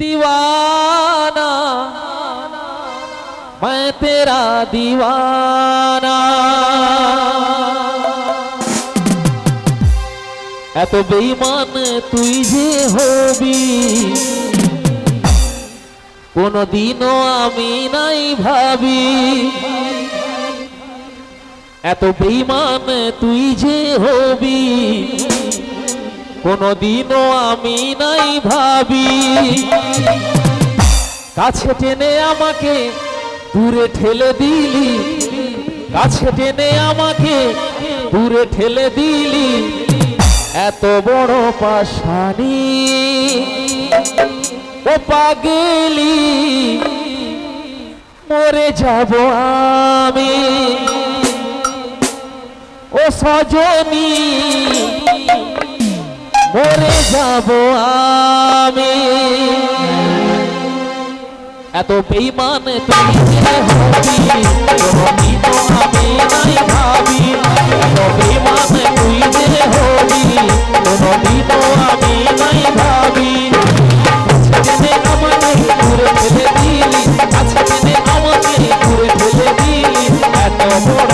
दीवाना मैं तेरा दीवाना এত বেইমান তুই যে হবি কোনদিনও আমি নাই ভাবি এত বেইমান তুই যে হবি কোনদিনও আমি নাই ভাবি। কাছে টেনে আমাকে দূরে ঠেলে দিলি। কাছে টেনে আমাকে দূরে ঠেলে দিলি। এত বড় পাশানি ও পাগলি, মরে যাব আমি। ও সজনী মরে যাব আমি। এত বেইমান তুমি হবি? তুমি তো আমি নাই ভাবি। এত বেইমান তুই যে হবি? তুমি তো আমি নাই ভাবি। আমাকে ঘুরে ফেলে দিলি। আজকে আমাকে ঘুরে ফেলে দিলি। এত বড়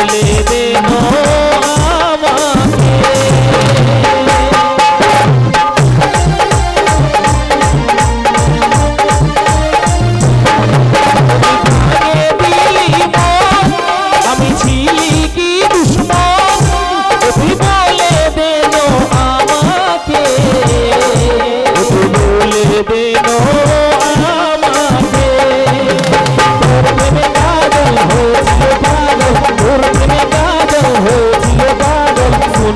বলে দেবো।